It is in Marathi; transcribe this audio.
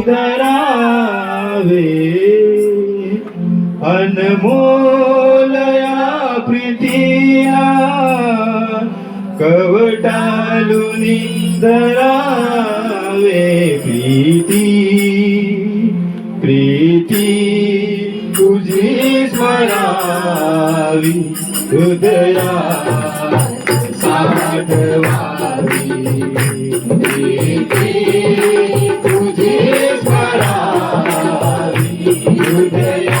करावे. अनमोलया प्रीतिया कवटालुनी धरावे. प्रीती प्रीती तुझी स्मरावी हृदया साठवावी Hallelujah.